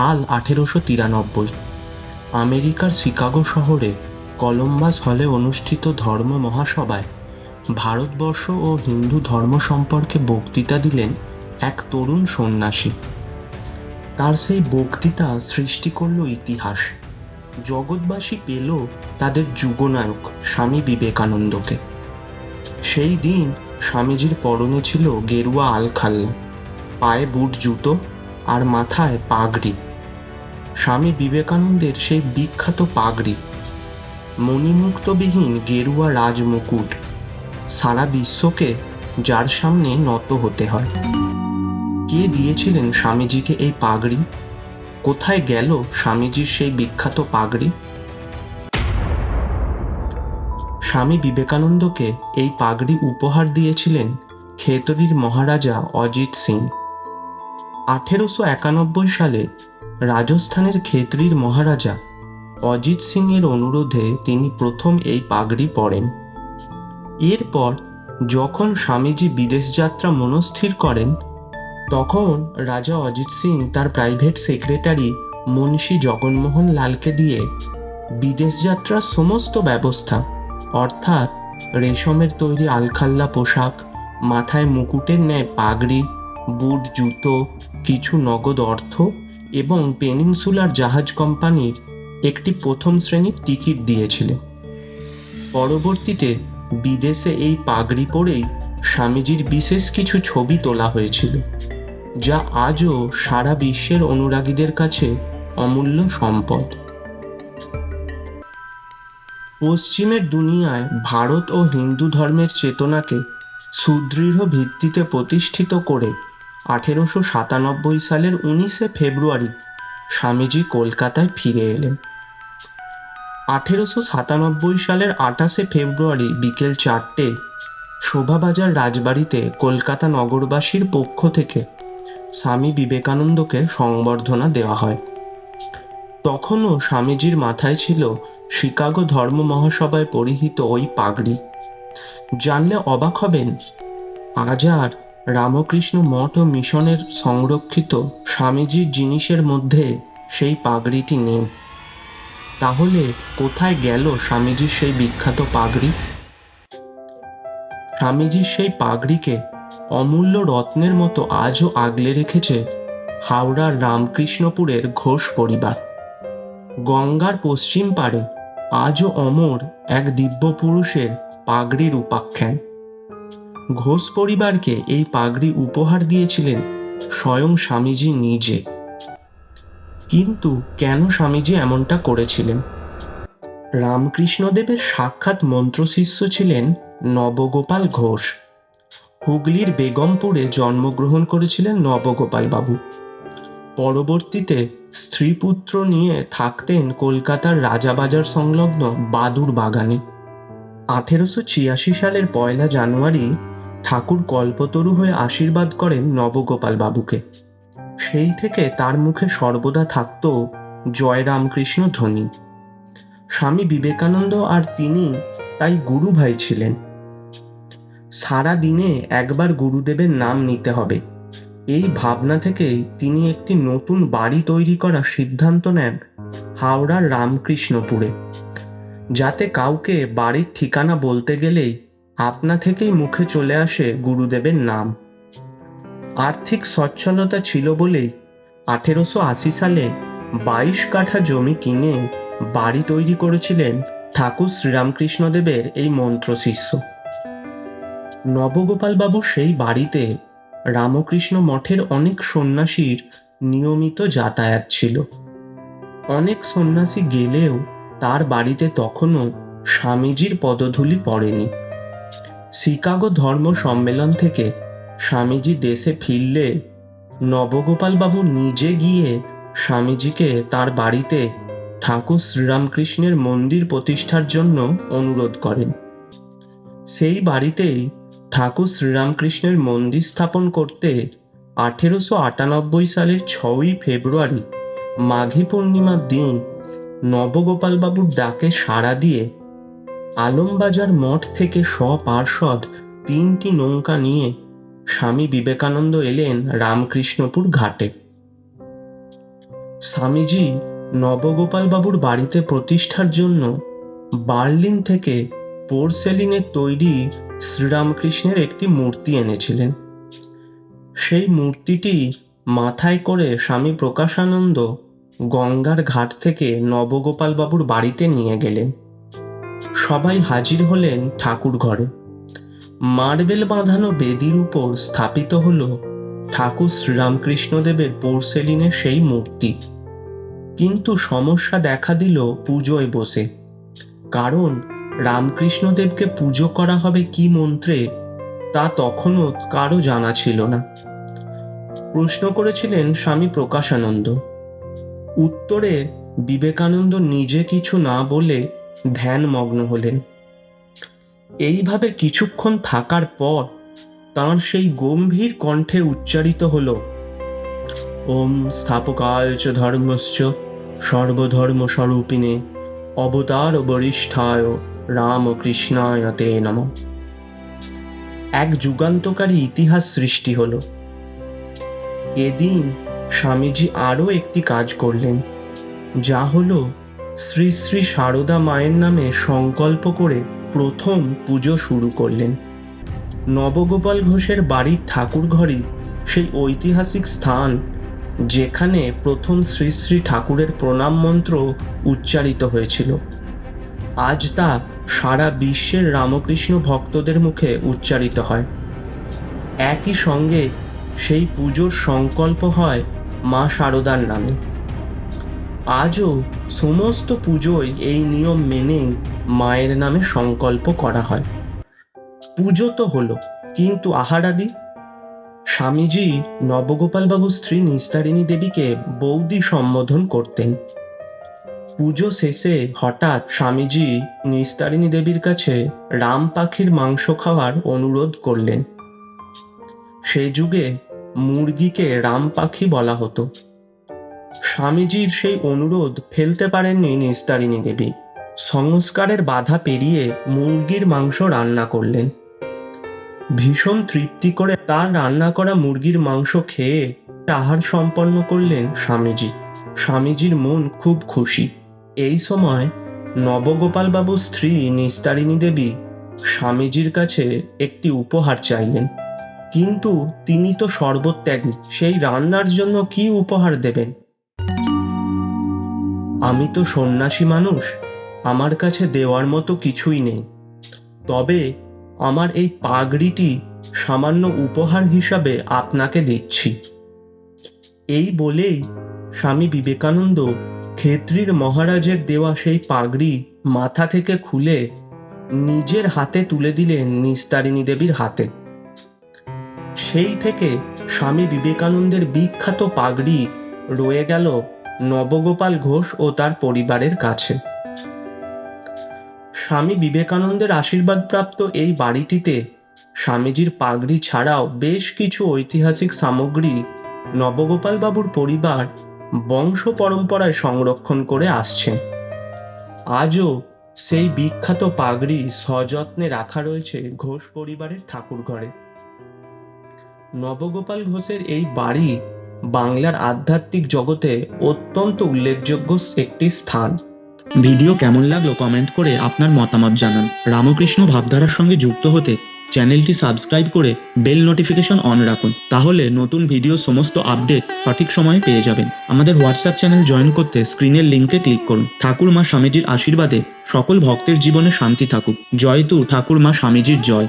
সাল আঠেরোশো তিরানব্বই। আমেরিকার শিকাগো শহরে কলম্বাস হলে অনুষ্ঠিত ধর্ম মহাসভায় ভারতবর্ষ ও হিন্দু ধর্ম সম্পর্কে বক্তৃতা দিলেন এক তরুণ সন্ন্যাসী। তার সেই বক্তৃতা সৃষ্টি করল ইতিহাস। জগৎবাসী পেল তাদের যুগনায়ক স্বামী বিবেকানন্দকে। সেই দিন স্বামীজির পরনে ছিল গেরুয়া আলখাল্লা, পায়ে বুট জুতো আর মাথায় পাগড়ি। স্বামী বিবেকানন্দের সেই বিখ্যাত পাগড়ি। মণিমুক্তবিহীন গেরুয়া রাজমুকুট, সারা বিশ্বকে যার সামনে নত হতে হয়। কে দিয়েছিলেন স্বামীজিকে এই পাগড়ি? কোথায় গেল স্বামীজির সেই বিখ্যাত পাগড়ি? স্বামী বিবেকানন্দকে এই পাগড়ি উপহার দিয়েছিলেন খেতড়ির মহারাজা অজিত সিং। আঠেরোশো একানব্বই সালে রাজস্থানের খেতড়ির মহারাজা অজিত সিং এর অনুরোধে তিনি প্রথম এই পাগড়ি পরেন। এরপর যখন স্বামীজি বিদেশ যাত্রা মনস্থির করেন, তখন রাজা অজিত সিং তার প্রাইভেট সেক্রেটারি মুন্সি জগনমোহন লালকে দিয়ে বিদেশ যাত্রার সমস্ত ব্যবস্থা, অর্থাৎ রেশমের তৈরি আলখাল্লা পোশাক, মাথায় মুকুটের ন্যায় পাগড়ি, বুট, জুতো, কিছু নগদ অর্থ এবং পেনিনসুলার জাহাজ কোম্পানির একটি প্রথম শ্রেণির টিকিট দিয়েছিলেন। পরবর্তীতে বিদেশে এই পাগড়ি পরেই স্বামীজির বিশেষ কিছু ছবি তোলা হয়েছিল, যা আজও সারা বিশ্বের অনুরাগীদের কাছে অমূল্য সম্পদ। পশ্চিমের দুনিয়ায় ভারত ও হিন্দু ধর্মের চেতনাকে সুদৃঢ় ভিত্তিতে প্রতিষ্ঠিত করে আঠেরোশো সাতানব্বই সালের উনিশে ফেব্রুয়ারি স্বামীজি কলকাতায় ফিরে এলেন। আঠেরোশো সাতানব্বই সালের আঠাশে ফেব্রুয়ারি বিকেল চারটে শোভাবাজার রাজবাড়িতে কলকাতা নগরবাসীর পক্ষ থেকে স্বামী বিবেকানন্দকে সংবর্ধনা দেওয়া হয়। তখনও স্বামীজির মাথায় ছিল শিকাগো ধর্ম মহাসভায় পরিহিত ওই পাগড়ি। জানলে অবাক হবেন, আজ আর রামকৃষ্ণ মঠ ও মিশনের সংরক্ষিত স্বামীজির জিনিসের মধ্যে সেই পাগড়িটি নেই তাহলে কোথায় গেল স্বামীজির সেই বিখ্যাত পাগড়ি? স্বামীজির সেই পাগড়িকে অমূল্য রত্নের মতো আজও আগলে রেখেছে হাওড়ার রামকৃষ্ণপুরের ঘোষ পরিবার। গঙ্গার পশ্চিম পারে আজও অমর এক দিব্য পুরুষের পাগড়ির উপাখ্যান। ঘোষ পরিবারকে এই পাগড়ি উপহার দিয়েছিলেন স্বয়ং স্বামীজি নিজে। কিন্তু কেন স্বামীজি এমনটা করেছিলেন? রামকৃষ্ণদেবের সাক্ষাৎ মন্ত্রশিষ্য ছিলেন নবগোপাল ঘোষ। হুগলির বেগমপুরে জন্মগ্রহণ করেছিলেন নবগোপাল বাবু। পরবর্তীতে স্ত্রীপুত্র নিয়ে থাকতেন কলকাতার রাজাবাজার সংলগ্ন বাদুর বাগানে। আঠেরোশো ছিয়াশি সালের পয়লা জানুয়ারি ঠাকুর কল্পতরু হয়ে আশীর্বাদ করেন নবগোপাল বাবুকে। সেই থেকে তার মুখে সর্বদা থাকত জয় রামকৃষ্ণ ধ্বনি। স্বামী বিবেকানন্দ আর তিনি তাই গুরু ভাই ছিলেন। সারা দিনে একবার গুরুদেবের নাম নিতে হবে। এই ভাবনা থেকেই তিনি একটি নতুন বাড়ি তৈরি করার সিদ্ধান্ত নেন হাওড়ার রামকৃষ্ণপুরে। যাতে কাউকে বাড়ির ঠিকানা বলতে গেলেই আপনা থেকেই মুখে চলে আসে গুরুদেবের নাম। আর্থিক সচ্ছলতা ছিল বলেই আঠেরোশো আশি সালে বাইশ কাঠা জমি কিনে বাড়ি তৈরি করেছিলেন ঠাকুর শ্রীরামকৃষ্ণদেবের এই মন্ত্র শিষ্য নবগোপালবাবু সেই বাড়িতে রামকৃষ্ণ মঠের অনেক সন্ন্যাসীর নিয়মিত যাতায়াত ছিল। অনেক সন্ন্যাসী গেলেও তার বাড়িতে তখনও স্বামীজির পদধূলি পড়েনি। শিকাগো ধর্ম সম্মেলন থেকে স্বামীজি দেশে ফিরলে নবগোপালবাবু নিজে গিয়ে স্বামীজিকে তার বাড়িতে ঠাকুর শ্রীরামকৃষ্ণের মন্দির প্রতিষ্ঠার জন্য অনুরোধ করেন। সেই বাড়িতেই ঠাকুর শ্রীরামকৃষ্ণের মন্দির স্থাপন করতে আঠেরোশো আটানব্বই সালের ছয়ই ফেব্রুয়ারি মাঘী পূর্ণিমার দিন নবগোপালবাবুর ডাকে সাড়া দিয়ে আলমবাজার মঠ থেকে সপার্ষদ তিনটি নৌকা নিয়ে স্বামী বিবেকানন্দ এলেন রামকৃষ্ণপুর ঘাটে। স্বামীজি নবগোপাল বাবুর বাড়িতে প্রতিষ্ঠার জন্য বার্লিন থেকে পোর্সেলিনের তৈরি শ্রীরামকৃষ্ণের একটি মূর্তি এনেছিলেন। সেই মূর্তিটি মাথায় করে স্বামী প্রকাশানন্দ গঙ্গার ঘাট থেকে নবগোপাল বাবুর বাড়িতে নিয়ে গেলেন। সবাই হাজির হলেন ঠাকুর ঘরে। মার্বেল বাঁধানো বেদির উপর স্থাপিত হলো ঠাকুর শ্রীরামকৃষ্ণদেবের পোর্সেলিনের সেই মূর্তি। কিন্তু সমস্যা দেখা দিল পুজোয় বসে। কারণ রামকৃষ্ণদেবকে পুজো করা হবে কি মন্ত্রে তা তখনও কারও জানা ছিল না। প্রশ্ন করেছিলেন স্বামী প্রকাশানন্দ। উত্তরে বিবেকানন্দ নিজে কিছু না বলে ধ্যানমগ্ন হলেন। এইভাবে কিছুক্ষণ থাকার পর তাঁর সেই গম্ভীর কণ্ঠে উচ্চারিত হল, ওম স্থাপকায় চ ধর্মশ্চ সর্বধর্ম স্বরূপিণে অবতার বরিষ্ঠায় রামকৃষ্ণায় তে নম। এক যুগান্তকারী ইতিহাস সৃষ্টি হল। এদিন স্বামীজি আরও একটি কাজ করলেন, যা হলো শ্রী শ্রী সারদা মায়ের নামে সংকল্প করে প্রথম পুজো শুরু করলেন। নবগোপাল ঘোষের বাড়ির ঠাকুর ঘরই সেই ঐতিহাসিক স্থান যেখানে প্রথম শ্রী শ্রী ঠাকুরের প্রণাম মন্ত্র উচ্চারিত হয়েছিল। আজ তা সারা বিশ্বের রামকৃষ্ণ ভক্তদের মুখে উচ্চারিত হয়। একই সঙ্গে সেই পুজোর সংকল্প হয় মা শারদার নামে। আজও সমস্ত পুজোয় এই নিয়ম মেনে মায়ের নামে সংকল্প করা হয়। পুজো তো হলো, কিন্তু আহারাদি? স্বামীজি নবগোপালবাবু স্ত্রী নিস্তারিণী দেবীকে বৌদি সম্বোধন করতেন। পুজো শেষে হঠাৎ স্বামীজি নিস্তারিণী দেবীর কাছে রাম পাখির মাংস খাওয়ার অনুরোধ করলেন। সে যুগে মুরগিকে রাম পাখি বলা হতো। স্বামীজির সেই অনুরোধ ফেলতে পারেননি নিস্তারিণী দেবী। সংস্কারের বাধা পেরিয়ে মুরগির মাংস রান্না করলেন। ভীষণ তৃপ্তি করে তার রান্না করা মুরগির মাংস খেয়ে আহার সম্পন্ন করলেন স্বামীজি। স্বামীজির মন খুব খুশি। এই সময় নবগোপালবাবুর স্ত্রী নিস্তারিণী দেবী স্বামীজির কাছে একটি উপহার চাইলেন। কিন্তু তিনি তো সর্বত্যাগী, সেই রান্নার জন্য কি উপহার দেবেন? আমি তো সন্ন্যাসী মানুষ, আমার কাছে দেওয়ার মতো কিছুই নেই। তবে আমার এই পাগড়িটি সামান্য উপহার হিসাবে আপনাকে দিচ্ছি। এই বলেই স্বামী বিবেকানন্দ ক্ষেত্রীর মহারাজের দেওয়া সেই পাগড়ি মাথা থেকে খুলে নিজের হাতে তুলে দিলেন নিস্তারিণী দেবীর হাতে। সেই থেকে স্বামী বিবেকানন্দের বিখ্যাত পাগড়ি রয়ে গেল নবগোপাল ঘোষ ও তার পরিবারের কাছে। স্বামী বিবেকানন্দের আশীর্বাদপ্রাপ্ত এই বাড়িটিতে স্বামীজির পাগড়ি ছাড়াও বেশ কিছু ঐতিহাসিক সামগ্রী নবগোপাল বাবুর পরিবার বংশ পরম্পরায় সংরক্ষণ করে আসছেন আজও সেই বিখ্যাত পাগড়ি সযত্নে রাখা রয়েছে ঘোষ পরিবারের ঠাকুর ঘরে নবগোপাল ঘোষের এই বাড়ি বাংলার আধ্যাত্মিক জগতে অত্যন্ত উল্লেখযোগ্য একটি স্থান। ভিডিও কেমন লাগল কমেন্ট করে আপনার মতামত জানান। রামকৃষ্ণ ভাবধারার সঙ্গে যুক্ত হতে চ্যানেলটি সাবস্ক্রাইব করে বেল নোটিফিকেশন অন রাখুন, তাহলে নতুন ভিডিও সমস্ত আপডেট সঠিক সময়ে পেয়ে যাবেন। আমাদের হোয়াটসঅ্যাপ চ্যানেল জয়েন করতে স্ক্রিনের লিঙ্কে ক্লিক করুন। ঠাকুর মা স্বামীজির আশীর্বাদে সকল ভক্তের জীবনে শান্তি থাকুক। জয় তু, ঠাকুর মা স্বামীজির জয়।